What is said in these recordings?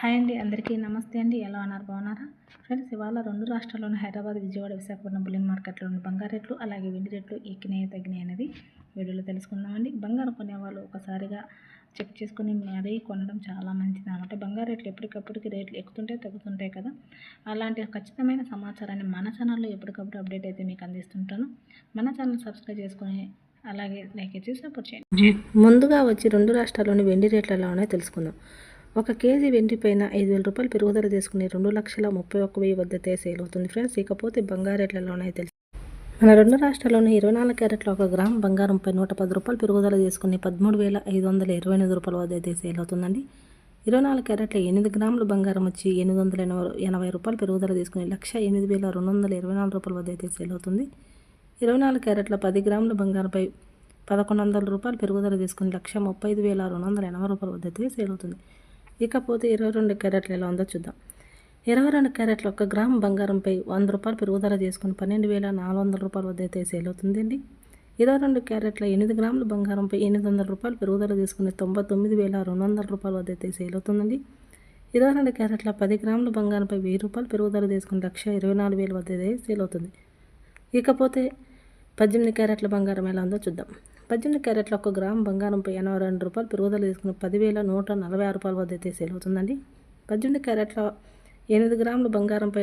Hi అండి అందరికీ నమస్తే అండి. ఎలా ఉన్నారు? బాగున్నారా? ఫ్రెండ్స్ ఇవాళ రెండు రాష్ట్రాల్లోని హైదరాబాద్ విజయవాడ విశాఖపట్నం బులియన్ మార్కెట్లోని బంగారు రేట్లు అలాగే వెండి రేట్లు ఎక్కినాయి తగ్గినాయి అనేది వీడియోలో తెలుసుకుందామండి. బంగారం కొనేవాళ్ళు ఒకసారిగా చెక్ చేసుకుని మరీ కొనడం చాలా మంచిది అనమాట. బంగారు రేట్లు ఎప్పటికప్పటికి రేట్లు ఎక్కుతుంటే తగ్గుతుంటాయి కదా. అలాంటి ఖచ్చితమైన సమాచారాన్ని మన ఛానల్లో ఎప్పటికప్పుడు అప్డేట్ అయితే మీకు అందిస్తుంటాను. మన ఛానల్ సబ్స్క్రైబ్ చేసుకొని అలాగే లైక్ చేసి సపోర్ట్ చేయండి. ముందుగా వచ్చి రెండు రాష్ట్రాల్లోని వెండి రేట్లు ఎలా ఉన్నాయో తెలుసుకుందాం. ఒక కేజీ వెండి పైన ఐదు వేల రూపాయలు పెరుగుదల చేసుకుని రెండు లక్షల ముప్పై ఒక్క వెయ్యి వద్ద సేల్ అవుతుంది ఫ్రెండ్స్. ఇకపోతే బంగారు తెలుసు. మన రెండు రాష్ట్రాల్లోని ఇరవై నాలుగు క్యారెట్ల ఒక గ్రామ్ బంగారంపై నూట పది రూపాయలు పెరుగుదల చేసుకుని పదమూడు వేల ఐదు వందల ఇరవై ఎనిమిది రూపాయల వద్ద అయితే సేల్ అవుతుందండి ఇరవై నాలుగు క్యారెట్ల ఎనిమిది గ్రాములు బంగారం వచ్చి ఎనిమిది వందల ఎనభై ఎనభై రూపాయలు పెరుగుదల తీసుకుని లక్ష ఎనిమిది వేల రెండు వందల ఇరవై నాలుగు రూపాయల వద్ద అయితే సేల్ అవుతుంది ఇరవై నాలుగు క్యారెట్ల పది గ్రాముల బంగారంపై పదకొండు వందల రూపాయలు పెరుగుదల తీసుకుని లక్ష ముప్పై ఐదు వేల రెండు వందల ఎనభై రూపాయల వద్ద అయితే సేల్ అవుతుంది ఇకపోతే ఇరవై రెండు క్యారెట్లు ఎలా ఉందో చూద్దాం. ఇరవై రెండు క్యారెట్లు ఒక గ్రామ్ బంగారంపై వంద రూపాయలు పెరుగుదల చేసుకుని పన్నెండు వేల నాలుగు వందల రూపాయల వద్ద అయితే సేల్ అవుతుందండి. ఇరవై రెండు క్యారెట్ల ఎనిమిది గ్రాముల బంగారంపై ఎనిమిది వందల రూపాయలు పెరుగుదల చేసుకుని తొంభై తొమ్మిది వేల రెండు వందల రూపాయల వద్ద అయితే సేల్ అవుతుందండి. ఇరవై రెండు క్యారెట్ల పది గ్రాముల బంగారంపై వెయ్యి రూపాయలు పెరుగుదల చేసుకుని లక్ష ఇరవై నాలుగు వేల వద్ద అయితే సేల్ అవుతుంది. ఇకపోతే పద్దెనిమిది క్యారెట్ల బంగారం ఎలా ఉందో చూద్దాం. పద్దెనిమిది క్యారెట్ల ఒక గ్రామ్ బంగారంపై ఎనభై రెండు రూపాయలు పెరుగుదల తీసుకుని పదివేల నూట నలభై ఆరు రూపాయల వద్ద అయితే సేల్ అవుతుందండి. పద్దెనిమిది క్యారెట్ల ఎనిమిది గ్రాముల బంగారంపై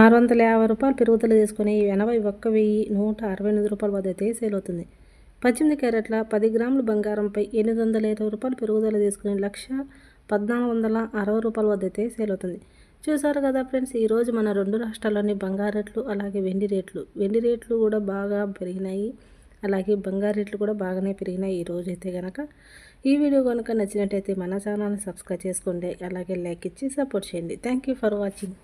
ఆరు వందల యాభై రూపాయలు పెరుగుదల తీసుకుని ఎనభై ఒక్క వెయ్యి నూట అరవై ఎనిమిది రూపాయల వద్ద అయితే సేల్ అవుతుంది. పద్దెనిమిది క్యారెట్ల పది గ్రాముల బంగారంపై ఎనిమిది వందల ఇరవై రూపాయలు పెరుగుదల తీసుకుని లక్ష పద్నాలుగు వందల అరవై రూపాయల వద్ద అయితే సేల్ అవుతుంది. చూసారు కదా ఫ్రెండ్స్ ఈరోజు మన రెండు రాష్ట్రాల్లోని బంగారు రేట్లు అలాగే వెండి రేట్లు. వెండి రేట్లు కూడా బాగా పెరిగినాయి. అలాగే బంగారు రేట్లు కూడా బాగానే పెరిగినాయి ఈ రోజు అయితే కనుక ఈ వీడియో కనుక నచ్చినట్టయితే మన ఛానల్ని సబ్స్క్రైబ్ చేసుకోండి. అలాగే లైక్ ఇచ్చి సపోర్ట్ చేయండి. Thank you for watching